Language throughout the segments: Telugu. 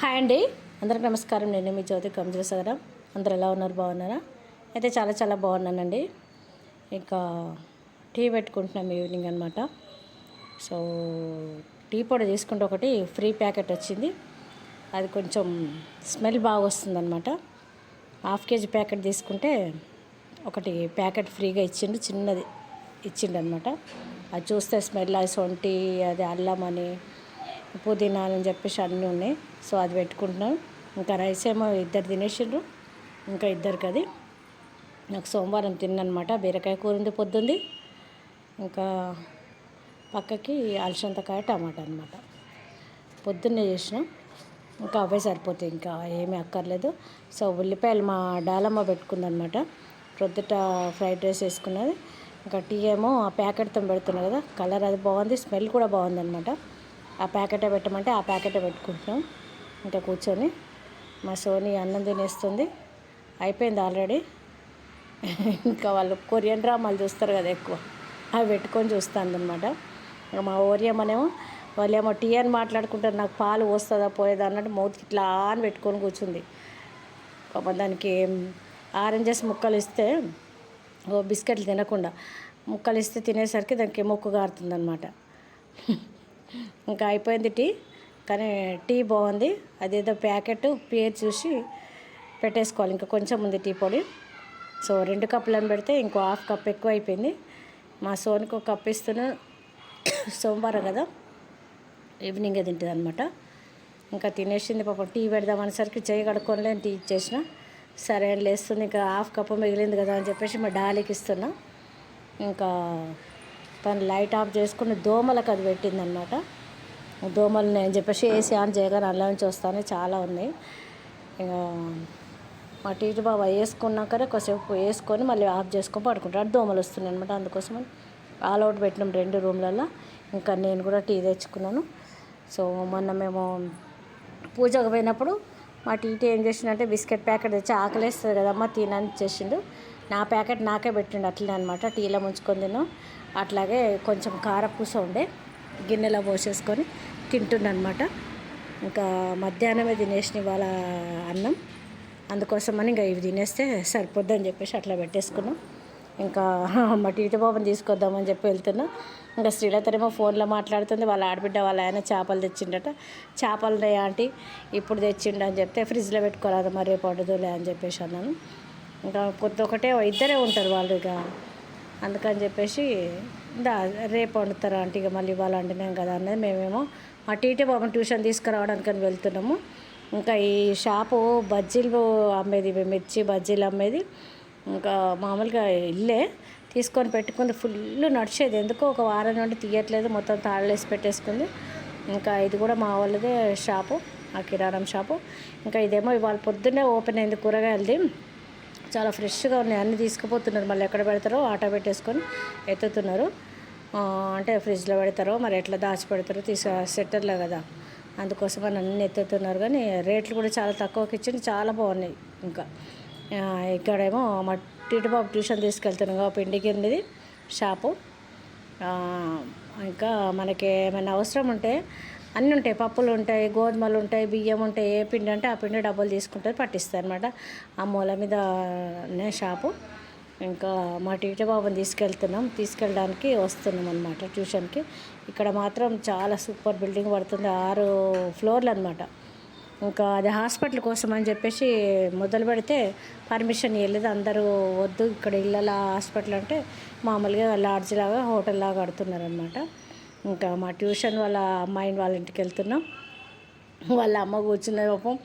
హాయ్ అండి. అందరికి నమస్కారం. నేను మీ జ్యోతి కంజరసగర అందరు ఎలా ఉన్నారు? బాగున్నారా? అయితే చాలా చాలా బాగున్నానండి. ఇంకా టీ పెట్టుకుంటున్నాం ఈవినింగ్ అనమాట సో టీ పొడి తీసుకుంటే ఒకటి ఫ్రీ ప్యాకెట్ వచ్చింది. అది కొంచెం స్మెల్ బాగా వస్తుందన్నమాట. హాఫ్ కేజీ ప్యాకెట్ తీసుకుంటే ఒకటి ప్యాకెట్ ఫ్రీగా ఇచ్చిండు. చిన్నది ఇచ్చిండు అనమాట అది చూస్తే స్మెల్ అది సొంటి అది అల్లం అని పుదీనాలని చెప్పేసి అన్నీ ఉన్నాయి. సో అది పెట్టుకుంటున్నాను ఇంకా రైస్ ఏమో ఇద్దరు తినేసిండ్రు ఇంకా ఇద్దరికి అది. నాకు సోమవారం తిన్నమాట బీరకాయ కూర ఉంది పొద్దుంది. ఇంకా పక్కకి అలసంతకాయ టమాటా అనమాట పొద్దున్నే చేసినాం. ఇంకా అవే సరిపోతాయి. ఇంకా ఏమీ అక్కర్లేదు. సో ఉల్లిపాయలు మా డాలమ్మ పెట్టుకుందనమాట ప్రొద్దుట ఫ్రైడ్ రైస్ వేసుకున్నది. ఇంకా టీ ఏమో ఆ ప్యాకెట్తో పెడుతున్నా కదా. కలర్ అది బాగుంది. స్మెల్ కూడా బాగుందనమాట ఆ ప్యాకెటే పెట్టమంటే ఆ ప్యాకెటే పెట్టుకుంటున్నాం. ఇంకా కూర్చొని మా సోని అన్నం తినేస్తుంది. అయిపోయింది ఆల్రెడీ. ఇంకా వాళ్ళు కొరియన్ డ్రామాలు చూస్తారు కదా ఎక్కువ. అవి పెట్టుకొని చూస్తాను అనమాట మా ఓరియమ్మనేమో వాళ్ళేమో టీ అని మాట్లాడుకుంటారు నాకు పాలు పోస్తుందా పోయేదా అన్నట్టు మౌత్కి ఇట్లా అని పెట్టుకొని కూర్చుంది. పాపం దానికి ఆరెంజెస్ ముక్కలు ఇస్తే బిస్కెట్లు తినకుండా ముక్కలు ఇస్తే తినేసరికి దానికి మొక్కు కారుతుందనమాట ఇంకా అయిపోయింది టీ. కానీ టీ బాగుంది. అదేదో ప్యాకెట్ పేరు చూసి పెట్టేసుకోవాలి. ఇంకా కొంచెం ఉంది టీ పొడి. సో రెండు కప్పులను పెడితే ఇంకో హాఫ్ కప్ ఎక్కువ అయిపోయింది. మా సోనికి ఒక కప్ ఇస్తున్నా. సోమవారం కదా. ఈవినింగే తింటుంది అనమాట ఇంకా తినేసింది పాపం. టీ పెడదాం అనేసరికి చేయి కడుక్కోలేని టీ ఇచ్చేసిన. సరే అండి లేస్తుంది. ఇంకా హాఫ్ కప్పు మిగిలింది కదా అని చెప్పేసి మా డాలీకి ఇస్తున్నా. ఇంకా తను లైట్ ఆఫ్ చేసుకుని దోమలకు అది పెట్టిందనమాట దోమలు నేను చెప్పేసి ఏసీ ఆన్ చేయగానే అల్ల నుంచి వస్తానే చాలా ఉన్నాయి. మా టీచర్ బాబా వేసుకున్నాకనే కొద్దిసేపు వేసుకొని మళ్ళీ ఆఫ్ చేసుకొని పడుకుంటాడు. దోమలు వస్తున్నాయి అనమాట అందుకోసం ఆల్ అవుట్ పెట్టినాం రెండు రూమ్లలో ఇంకా నేను కూడా టీ తెచ్చుకున్నాను. సో మొన్న మేము పూజకు పోయినప్పుడు మా టీటీ ఏం చేసిండంటే బిస్కెట్ ప్యాకెట్ తెచ్చి ఆకలేస్తుంది కదమ్మా తినని చేసిండు. నా ప్యాకెట్ నాకే పెట్టిండు అట్లనే అనమాట టీలో ముంచుకొని తిను అట్లాగే కొంచెం కారపూస ఉండే గిన్నెలో పోసేసుకొని తింటుండనమాట ఇంకా మధ్యాహ్నమే తినేసిన ఇవాళ అన్నం. అందుకోసమని ఇంకా ఇవి తినేస్తే సరిపోద్దని చెప్పేసి అట్లా పెట్టేసుకున్నాం. ఇంకా మా టీటీ బాబుని తీసుకొద్దామని చెప్పి వెళ్తున్నా. ఇంకా శ్రీలతనేమో ఫోన్లో మాట్లాడుతుంది. వాళ్ళ ఆడబిడ్డ వాళ్ళ ఆయన చేపలు తెచ్చిండట. చేపలు ఆంటీ? ఇప్పుడు తెచ్చిండు అని చెప్తే ఫ్రిడ్జ్లో పెట్టుకోరాదు మరి రేపు వండుదులే అని చెప్పేసి అన్నాను. ఇంకా కొద్ది ఒకటే ఇద్దరే ఉంటారు వాళ్ళు ఇక. అందుకని చెప్పేసి దా రేపు వండుతారా అంటే ఇక మళ్ళీ ఇవాళ వండినాం కదా అన్నది మేమేమో మా టీటీ బాబుని ట్యూషన్ తీసుకురావడానికి వెళ్తున్నాము. ఇంకా ఈ షాపు బజ్జీలు అమ్మేది మిర్చి బజ్జీలు అమ్మేది. ఇంకా మామూలుగా ఇల్లే తీసుకొని పెట్టుకుంది ఫుల్ నడిచేది. ఎందుకో ఒక వారం నుండి తీయట్లేదు మొత్తం తాళలేసి పెట్టేసుకుంది. ఇంకా ఇది కూడా మా వాళ్ళదే షాపు ఆ కిరాణం షాపు. ఇంకా ఇదేమో ఇవాళ పొద్దున్నే ఓపెన్ అయింది కూరగాయలది. చాలా ఫ్రెష్గా ఉన్నాయి. అన్నీ తీసుకుపోతున్నారు. మళ్ళీ ఎక్కడ పెడతారో ఆటో పెట్టేసుకొని ఎత్తుతున్నారు. అంటే ఫ్రిడ్జ్లో పెడతారో మరి ఎట్లా దాచి పెడతారో తీసు సెట్టర్లే కదా. అందుకోసం అని అన్నీ ఎత్తుతున్నారు. కానీ రేట్లు కూడా చాలా తక్కువకి ఇచ్చింది. చాలా బాగున్నాయి ఇంకా. ఇక్కడేమో మా బాబు ట్యూషన్ తీసుకెళ్తున్నాం పిండి కిందది షాపు. ఇంకా మనకి ఏమైనా అవసరం ఉంటే అన్నీ ఉంటాయి. పప్పులు ఉంటాయి గోధుమలు ఉంటాయి బియ్యం ఉంటాయి. ఏ పిండి అంటే ఆ పిండి డబ్బులు తీసుకుంటారు పట్టిస్తారు అనమాట ఆ మూల మీదనే షాపు ఇంకా మా టీటీ బాబుని తీసుకెళ్తున్నాం. తీసుకెళ్ళడానికి వస్తున్నాం అనమాట ట్యూషన్కి. ఇక్కడ మాత్రం చాలా సూపర్ బిల్డింగ్ పడుతుంది. ఆరు ఫ్లోర్లు అనమాట ఇంకా అది హాస్పిటల్ కోసం అని చెప్పేసి మొదలు పెడితే పర్మిషన్ ఇవ్వలేదు. అందరూ వద్దు ఇక్కడ ఇళ్ళ హాస్పిటల్ అంటే మామూలుగా లాడ్జ్ లాగా హోటల్ లాగా కడుతున్నారనమాట ఇంకా మా ట్యూషన్ వాళ్ళ అమ్మాయిని వాళ్ళ ఇంటికి వెళ్తున్నాం. వాళ్ళ అమ్మ కూర్చున్న పాపం.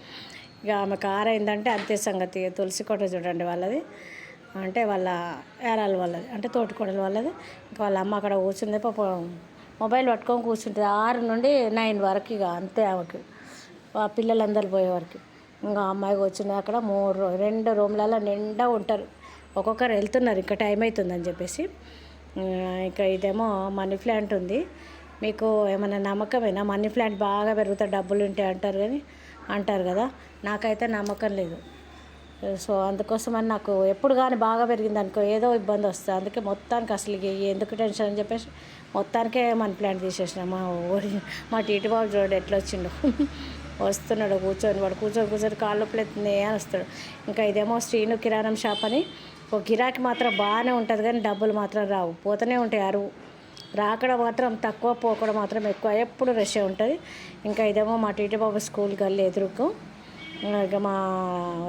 ఇక ఆమె కారు అయిందంటే అంతే సంగతి. తులసి కోట చూడండి వాళ్ళది. అంటే వాళ్ళ ఏరాల వాళ్ళది. అంటే తోటికోడలు వాళ్ళది. ఇంకా వాళ్ళ అమ్మ అక్కడ కూర్చుంది పాపం. మొబైల్ పట్టుకొని కూర్చుంటుంది. ఆరు నుండి నైన్ వరకు ఇక అంతే ఆమెకి. ఆ పిల్లలందరూ పోయే వరకు. ఇంకా అమ్మాయి కూర్చుని అక్కడ. మూడు రెండు రూమ్లలో నిండా ఉంటారు. ఒక్కొక్కరు వెళ్తున్నారు. ఇంకా టైం అవుతుందని చెప్పేసి. ఇంకా ఇదేమో మనీ ప్లాంట్ ఉంది. మీకు ఏమైనా నమ్మకమేనా? మనీ ప్లాంట్ బాగా పెరుగుతా డబ్బులు ఉంటాయి అంటారు కానీ అంటారు కదా. నాకైతే నమ్మకం లేదు. సో అందుకోసమని నాకు ఎప్పుడు కానీ బాగా పెరిగింది అనుకో ఏదో ఇబ్బంది వస్తుంది. అందుకే మొత్తానికి అసలు ఎందుకు టెన్షన్ అని చెప్పేసి మొత్తానికే మనీ ప్లాంట్ తీసేసిన. మా ఊరి మా టీటీ బాబు చూడండి ఎట్లా వచ్చిండు. వస్తున్నాడు కూర్చొని వాడు కూర్చొని కూర్చొని కాళ్ళు నొప్పులెత్తుంది అని వస్తాడు. ఇంకా ఇదేమో శ్రీను కిరాణం షాప్ అని ఓ గిరాకీ మాత్రం బాగానే ఉంటుంది కానీ డబ్బులు మాత్రం రావు. పోతూనే ఉంటాయి అరువు రాకడం మాత్రం తక్కువ పోకడం మాత్రం ఎక్కువ. ఎప్పుడు రష్ ఉంటుంది. ఇంకా ఇదేమో మా టీటీ బాబు స్కూల్ గల్లి ఎదురుకు. ఇక మా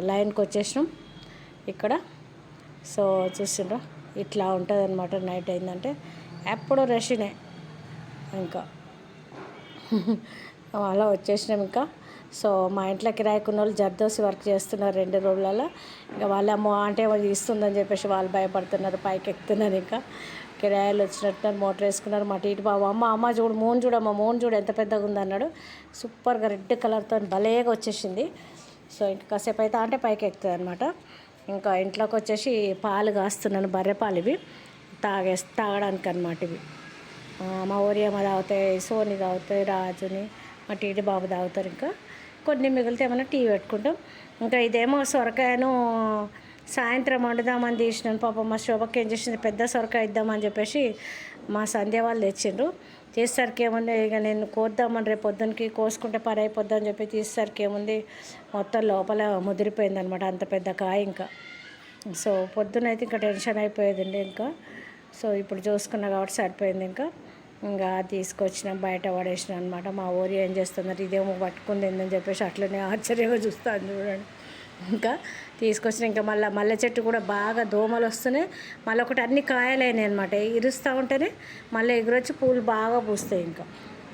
లైన్కి వచ్చేసినాం ఇక్కడ. సో చూసిండ్రు ఇట్లా ఉంటుంది అనమాట నైట్ అయిందంటే ఎప్పుడు రష్నే ఇంకా. అలా వచ్చేసినాం ఇంకా. సో మా ఇంట్లో కిరాయికున్న వాళ్ళు జర్దోసి వర్క్ చేస్తున్నారు రెండు రోజులలో. ఇంకా అమ్మ అంటే వాళ్ళు ఇస్తుందని చెప్పేసి వాళ్ళు భయపడుతున్నారు పైకి ఎక్కుతున్నారు ఇంకా. కిరాయిలు వచ్చినట్టున్నారు మోటార్ వేసుకున్నారు మా టీటి బాబు అమ్మ అమ్మ చూడు మూన్ చూడమ్మ మూన్ చూడు ఎంత పెద్దగా ఉందన్నాడు సూపర్గా రెడ్ కలర్తో భలేగా వచ్చేసింది. సో ఇంకా కాసేపు అయితే అంటే పైకి ఎక్కుతుంది అనమాట ఇంకా ఇంట్లోకి వచ్చేసి పాలు కాస్తున్నాను బర్రె పాలు ఇవి. తాగే తాగడానికి అనమాట ఇవి. ఆ, మా ఓరియమ్మ తాగుతాయి సోని తాగుతాయి రాజుని మా టీటి బాబు తాగుతారు ఇంకా. కొన్ని మిగిలితే ఏమైనా టీ పెట్టుకుంటాం. ఇంకా ఇదేమో సొరకాయను సాయంత్రం వండుదామని తీసినాను. పాపం మా శోభకి ఏం చేసింది? పెద్ద సొరకాయ ఇద్దామని చెప్పేసి మా సంధ్య వాళ్ళు తెచ్చిండ్రు. తీసేసరికి ఏముంది? ఇక నేను కోద్దామని రేపు పొద్దునకి కోసుకుంటే పని అయిపోద్ది అని చెప్పి తీసేసరికి ఏముంది? మొత్తం లోపల ముదిరిపోయింది అనమాట అంత పెద్ద కాయ ఇంకా. సో పొద్దున అయితే ఇంకా టెన్షన్ అయిపోయేదండి ఇంకా. సో ఇప్పుడు చూసుకున్నా కాబట్టి సరిపోయింది ఇంకా. ఇంకా తీసుకొచ్చిన బయట పడేసిన అనమాట మా ఊరి ఏం చేస్తున్నారు? ఇదేమో పట్టుకుంది ఏందని చెప్పేసి అట్లనే ఆశ్చర్యంగా చూస్తాను చూడండి. ఇంకా తీసుకొచ్చిన ఇంకా మళ్ళీ మల్లె చెట్టు కూడా బాగా దోమలు వస్తున్నాయి. మళ్ళీ ఒకటి అన్ని కాయలైనాయి అనమాట ఇరుస్తూ ఉంటేనే మళ్ళీ ఎగురొచ్చి పూలు బాగా పూస్తాయి ఇంకా.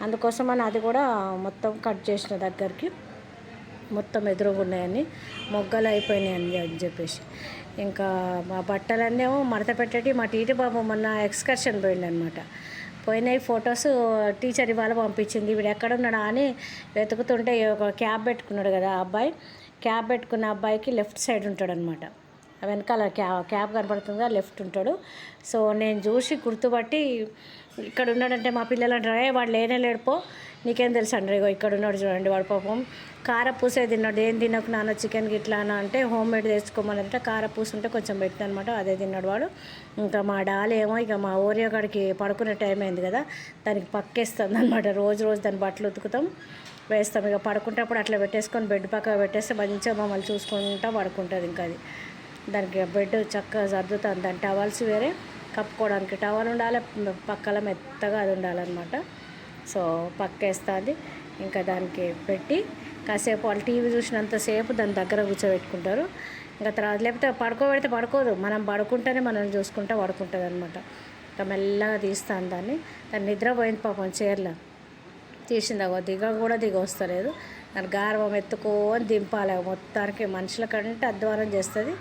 అందుకోసం అని అది కూడా మొత్తం కట్ చేసిన దగ్గరికి మొత్తం ఎదురుగా ఉన్నాయని మొగ్గలు అయిపోయినాయి అని అని చెప్పేసి. ఇంకా మా బట్టలన్నీ మడత పెట్టేటి మా టీటీ బాబు మొన్న ఎక్స్కర్షన్ పోయిందనమాట పోయినాయి ఫొటోస్ టీచర్ ఇవాళ పంపించింది. వీడు ఎక్కడ ఉన్నాడా అని వెతుకుతుంటే ఒక క్యాబ్ పెట్టుకున్నాడు కదా ఆ అబ్బాయి. క్యాబ్ పెట్టుకున్న అబ్బాయికి లెఫ్ట్ సైడ్ ఉంటాడనమాట వెనకాల క్యాబ్ క్యాబ్ కనపడుతుందా లెఫ్ట్ ఉంటాడు. సో నేను చూసి గుర్తుపట్టి ఇక్కడ ఉన్నాడంటే మా పిల్లలు అంటారు ఏ వాడు లేనే లేడుపో నీకేం తెలుసు అండి ఇగో ఇక్కడ ఉన్నాడు చూడండి వాడు పాపం. కార పూసే తిన్నాడు ఏం తినకు నాన్న చికెన్ గిట్లా అని అంటే హోమ్ మేడ్ తెచ్చుకోమని అంటే కార ఉంటే కొంచెం పెట్టిన అనమాట అదే తిన్నాడు వాడు. ఇంకా మా డాల్ ఏమో ఇక మా ఓరియో కాడికి పడుకునే టైం అయింది కదా దానికి పక్కేస్తుంది అనమాట రోజు రోజు దాని బట్టలు ఉతుకుతాం వేస్తాం. ఇక పడుకుంటప్పుడు అట్లా పెట్టేసుకొని బెడ్ పక్క పెట్టేస్తే మంచిగా మమ్మల్ని చూసుకుంటా పడుకుంటుంది ఇంకా అది. దానికి బెడ్ చక్కగా సర్దుతుంది దాని టవల్స్ వేరే కప్పుకోవడానికి టవల్ ఉండాలి పక్కల మెత్తగా అది ఉండాలన్నమాట. సో పక్కేస్తుంది. ఇంకా దానికి పెట్టి కాసేపు వాళ్ళు టీవీ చూసినంతసేపు దాని దగ్గర కూర్చోబెట్టుకుంటారు. ఇంకా తర్వాత లేకపోతే పడుకోబెడితే పడుకోదు. మనం పడుకుంటేనే మనం చూసుకుంటా పడుకుంటుంది అనమాట ఇంకా మెల్లగా తీస్తాను దాన్ని. దాన్ని నిద్రపోయింది పాపం చీరలో. తీసింది అగో దిగ కూడా దిగ వస్తలేదు. దాని గార్వం ఎత్తుకొని దింపాలి. మొత్తానికి మనుషుల కంటే అధ్వానం చేస్తుంది.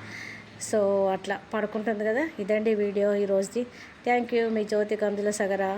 సో అట్లా పడుకుంటుంది కదా. ఇదండి వీడియో ఈరోజుది థ్యాంక్ యూ మీ జ్యోతి కందుల సగరా.